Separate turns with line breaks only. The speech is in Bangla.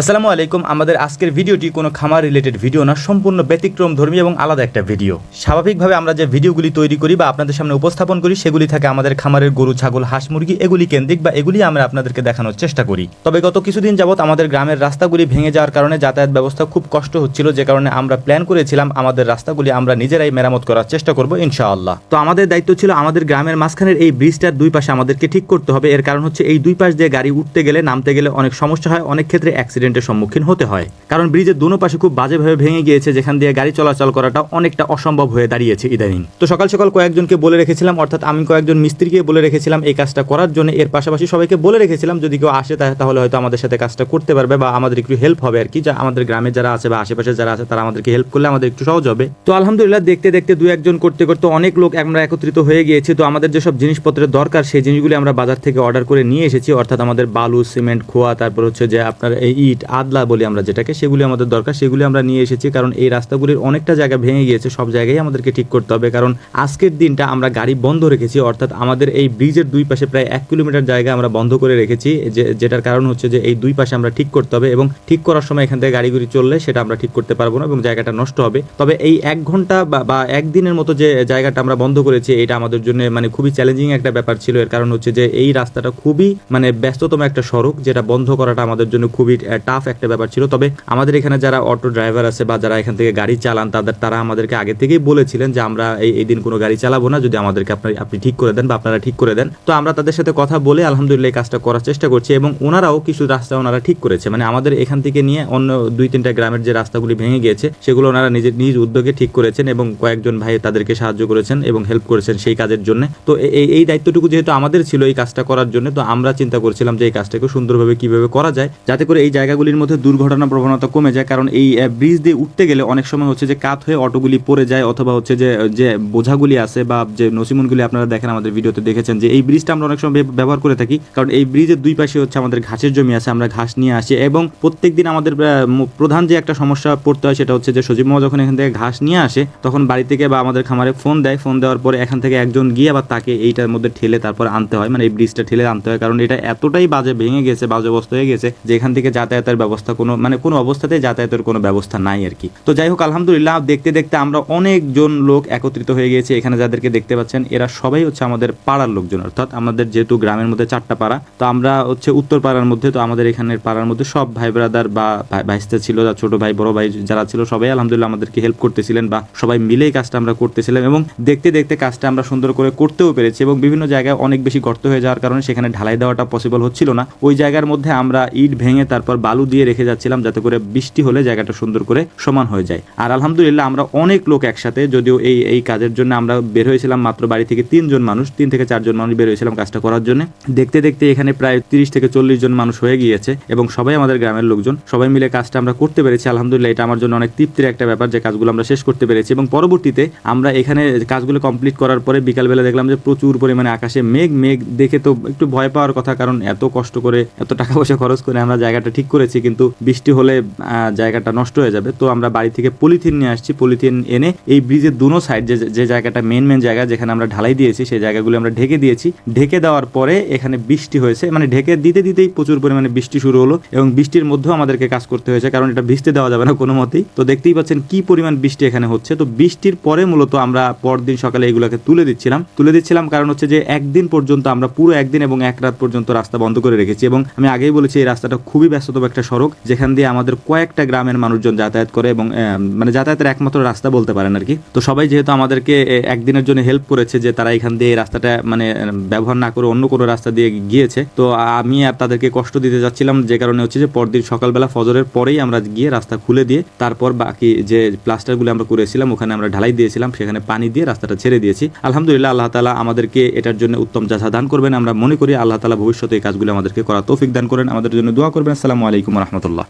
আসসালামু আলাইকুম। আমাদের আজকের ভিডিওটি কোনো খামার রিলেটেড ভিডিও না, সম্পূর্ণ ব্যতিক্রম ধর্মী এবং আলাদা একটা ভিডিও। স্বাভাবিকভাবে আমরা যে ভিডিওগুলি তৈরি করি বা আপনাদের সামনে উপস্থাপন করি, সেগুলি থাকে আমাদের খামারের গরু, ছাগল, হাঁস, মুরগি, এগুলি কেন্দ্রিক বা এগুলি আমরা আপনাদেরকে দেখানোর চেষ্টা করি। তবে গত কিছুদিন যাবত আমাদের গ্রামের রাস্তাগুলি ভেঙে যাওয়ার কারণে যাতায়াত ব্যবস্থা খুব কষ্ট হচ্ছিল, যে কারণে আমরা প্ল্যান করেছিলাম আমাদের রাস্তাগুলি আমরা নিজেরাই মেরামত করার চেষ্টা করব, ইনশাআল্লাহ। তো আমাদের দায়িত্ব ছিল আমাদের গ্রামের মাঝখানের এই ব্রিজটার দুই পাশে আমাদেরকে ঠিক করতে হবে। এর কারণ হচ্ছে এই দুই পাশ দিয়ে গাড়ি উঠতে গেলে, নামতে গেলে অনেক সমস্যা হয়, অনেক ক্ষেত্রে অ্যাক্সিডেন্টের সম্মুখীন হতে হয়। কারণ ব্রিজের দুনো পাশে খুব বাজেভাবে ভেঙে গিয়েছে, যেখান দিয়ে গাড়ি চলাচল করাটা অনেকটা অসম্ভব হয়ে দাঁড়িয়েছে ইদানিং। তো সকাল সকাল কয়েকজনকে বলে রেখেছিলাম, অর্থাৎ আমি কয়েকজন মিস্ত্রিকে বলে রেখেছিলাম এই কাজটা করার জন্য। এর পাশাপাশি সবাইকে বলে রেখেছিলাম, যদি কেউ আসে তাহলে হয়তো আমাদের সাথে কাজটা করতে পারবে বা আমাদের একটু হেল্প হবে আর কি। যা আমাদের গ্রামে যারা আছে বা আশেপাশে যারা আছে, তারা আমাদেরকে হেল্প করলে আমাদের একটু সহজ হবে। তো আলহামদুলিল্লাহ, দেখতে দেখতে দু একজন করতে করতে অনেক লোক আমরা একত্রিত হয়ে গিয়েছি। তো আমাদের যেসব জিনিসপত্রের দরকার, সেই জিনিসগুলি আমরা বাজার থেকে অর্ডার করে নিয়ে এসেছি। অর্থাৎ আমাদের বালু, সিমেন্ট, খোয়া, তারপর হচ্ছে যে আপনার এই ইট, আদলা বলি আমরা যেটাকে, সেগুলি আমাদের দরকার। সেগুলি আমরা নিয়ে এসেছি কারণ এই রাস্তাগুলির অনেকটা জায়গা ভেঙে গিয়েছে, সব জায়গায় আমাদেরকে ঠিক করতে হবে। কারণ আজকের দিনটা আমরা গাড়ি বন্ধ রেখেছি, অর্থাৎ আমাদের এই ব্রিজের দুই পাশে প্রায় এক কিলোমিটার জায়গা আমরা বন্ধ করে রেখেছি, যে, যেটার কারণ হচ্ছে যে এই দুই পাশে আমরা ঠিক করতে হবে এবং ঠিক করার সময় এখান থেকে গাড়িগুলি চললে সেটা আমরা ঠিক করতে পারব না এবং জায়গাটা নষ্ট হবে। তবে এই এক ঘণ্টা বা- বা একদিনের মতো যে জায়গাটা আমরা বন্ধ করেছি, এটা আমাদের জন্য মানে খুবই চ্যালেঞ্জিং একটা ব্যাপার ছিল। এর কারণ হচ্ছে যে এই রাস্তাটা খুবই মানে ব্যস্ততম একটা সড়ক, যেটা বন্ধ করাটা আমাদের জন্য খুবই টাফ একটা ব্যাপার ছিল। তবে আমাদের এখানে যারা অটো ড্রাইভার আছে বা যারা এখান থেকে গাড়ি চালান, তাদের, তারা আমাদেরকে আগে থেকেই বলেছিলেন যে আমরা এই এই দিন কোনো গাড়ি চালাবো না, যদি আমাদেরকে আপনি আপনি ঠিক করে দেন বা আপনারা ঠিক করে দেন। তো আমরা তাদের সাথে কথা বলে আলহামদুলিল্লাহ কাজটা করার চেষ্টা করছি এবং ওনারাও কিছু রাস্তা ওনারা ঠিক করেছে। মানে আমাদের এখান থেকে নিয়ে অন্য দুই, তিনটা গ্রামের যে রাস্তাগুলি ভেঙে গিয়েছে, সেগুলো ওনারা নিজের নিজ উদ্যোগে ঠিক করেছেন এবং কয়েকজন ভাই তাদেরকে সাহায্য করেছেন এবং হেল্প করেছেন সেই কাজের জন্য। তো এই এই দায়িত্বটুকু যেহেতু আমাদের ছিল এই কাজটা করার জন্য, তো আমরা চিন্তা করছিলাম যে এই কাজটাকে সুন্দরভাবে কীভাবে করা যায়, যাতে করে এই জায়গাগুলির মধ্যে দুর্ঘটনা প্রবণতা কমে যায়, কারণ এই ব্রিজ দিয়ে উঠতে গেলে অনেক সময় হচ্ছে যে কাত হয়ে অটোগুলি পড়ে যায় অথবা হচ্ছে যে যে বোঝাগুলি আছে বা যে নসিমনগুলি আপনারা দেখেন আমাদের ভিডিওতে দেখেছেন যে এই ব্রিজটা আমরা অনেক সময় ব্যবহার করে থাকি, কারণ এই ব্রিজের দুই পাশে হচ্ছে আমাদের ঘাসের জমি আছে, আমরা ঘাস নিয়ে আসি এবং প্রত্যেকদিন আমাদের প্রধান যে একটা সমস্যা পড়তে হয় সেটা হচ্ছে যে সজীব মামা যখন এখান থেকে ঘাস নিয়ে আসে, তখন বাড়ি থেকে বা আমাদের খামারে ফোন দেয় ফোন দেওয়ার পরে এখান থেকে একজন গিয়ে আবার তাকে এইটার মধ্যে ঠেলে তারপর আনতে হয় মানে এই ব্রিজটা ঠেলে আনতে হয়, কারণ এটা এতটাই বাজে ভেঙে গেছে, বাজে অবস্থা হয়ে গেছে যে এখান থেকে যাতায়াতের ব্যবস্থা কোনো মানে কোনো অবস্থাতে যাতায়াতের কোনো ব্যবস্থা নাই আর কি। তো যাই হোক, আলহামদুলিল্লাহ দেখতে দেখতে আমরা অনেকজন লোক একত্রিত হয়ে গিয়েছি এখানে যাদেরকে দেখতে পাচ্ছেন। এরা সবাই হচ্ছে আমাদের পাড়ার লোকজন, অর্থাৎ আমাদের যেহেতু গ্রামের মধ্যে চারটা পাড়া, তো আমরা হচ্ছে উত্তর পাড়ার মধ্যে, তো আমাদের এখানের পাড়ার মধ্যে সব ভাই ব্রাদার বা ভাই- ভাইস্তা ছিল যা ছোট ভাই, বড় ভাই যারা ছিল, সবাই আলহামদুলিল্লাহ আমাদেরকে হেল্প করতেছিলেন বা সবাই মিলেই কাজটা আমরা করতেছিলাম এবং দেখতে দেখতে কাজটা আমরা সুন্দর করে করতেও পেরেছি এবং বিভিন্ন জায়গায় অনেক বেশি গর্ত হয়ে যাওয়ার কারণে সেখানে ঢালাই দেওয়াটা পসিবল হচ্ছিল না। ওই জায়গার মধ্যে আমরা ইট ভেঙে তারপর বালু দিয়ে রেখে যাচ্ছিলাম যাতে করে বৃষ্টি হলে জায়গাটা সুন্দর করে সমান হয়ে যায়। আর আলহামদুলিল্লাহ আমরা অনেক লোক একসাথে, যদিও এই এই কাজের জন্য আমরা বের হয়েছিলাম মাত্র বাড়ি থেকে তিনজন মানুষ, তিন থেকে চারজন মানুষ বের হয়েছিলাম কাজটা করার জন্য। দেখতে দেখতে এখানে প্রায় তিরিশ থেকে চল্লিশ জন মানুষ হয়ে গিয়েছে এবং সবাই আমাদের গ্রামের লোকজন। সবাই মিলে কাজটা আমরা করতে পেরেছি, আলহামদুলিল্লাহ এটা আমার জন্য অনেক তৃপ্তির একটা ব্যাপার যে কাজগুলো আমরা শেষ করতে পেরেছি এবং পরবর্তীতে আমরা এখানে কাজগুলো কমপ্লিট করার পরে বিকালবেলা দেখলাম যে প্রচুর পরিমাণে আকাশে মেঘ মেঘ দেখে তো একটু ভয় পাওয়ার কথা, কারণ এত কষ্ট করে, এত টাকা পয়সা খরচ করে আমরা জায়গাটা ঠিক করেছি, কিন্তু বৃষ্টি হলে জায়গাটা নষ্ট হয়ে যাবে। তো আমরা বাড়ি থেকে পলিথিন নিয়ে আসছি। পলিথিন এনে এই ব্রিজের দুনো সাইড যে যে জায়গাটা মেন মেন জায়গা যেখানে আমরা ঢালাই দিয়েছি, সেই জায়গাগুলো আমরা ঢেকে দিয়েছি। ঢেকে দেওয়ার পরে এখানে বৃষ্টি হয়েছে। মানে ঢেকে দিতে, দিতেই প্রচুর পরিমাণে বৃষ্টি শুরু হলো এবং বৃষ্টির মধ্যেও আমাদেরকে কাজ করতে হয়েছে, কারণ এটা ভিজতে দেওয়া যাবে না কোনো মতেই তো দেখতেই পাচ্ছেন কি পরিমাণ বৃষ্টি এখানে হচ্ছে। তো বৃষ্টির পরে মূলত আমরা পরদিন সকালে এগুলোকে তুলে দিচ্ছিলাম। তুলে দিচ্ছিলাম কারণ হচ্ছে যে একদিন পর্যন্ত আমরা পুরো একদিন এবং এক রাত পর্যন্ত রাস্তা বন্ধ করে রেখেছি এবং আমি আগেই বলেছি, এই রাস্তাটা খুবই ব্যস্ততম একটা সড়ক যেখান দিয়ে আমাদের কয়েকটা গ্রামের মানুষজন যাতায়াত করে এবং মানে যাতায়াতের একমাত্র রাস্তা বলতে পারেন আর কি। তো সবাই যেহেতু আমাদেরকে একদিনের জন্য হেল্প করেছে যে তারা এখান দিয়ে রাস্তাটা মানে ব্যবহার না করে অন্য কোনো রাস্তা দিয়ে গিয়েছে, তো আমি আর তাদেরকে কষ্ট দিতে যাচ্ছিলাম যে কারণে হচ্ছে যে পরদিন সকালবেলা ফজরের পরেই আমরা গিয়ে রাস্তা খুলে দিয়ে তারপর বাকি যে প্লাস্টারগুলো আমরা করেছিলাম ওখানে আমরা ঢালাই দিয়েছিলাম, সেখানে পানি দিয়ে রাস্তাটা ছেড়ে দিয়েছি। আলহামদুলিল্লাহ আল্লাহ তালা আমাদেরকে এটার জন্য উত্তম যাচা দান করবেন, আমরা মনে করি আল্লাহ তালা ভবিষ্যতে এই কাজগুলো আমাদেরকে করা তৌফিক দান করেন। আমাদের জন্য দোয়া করবেন। আসসালামু আলাইকুম রহমতুল্লাহ।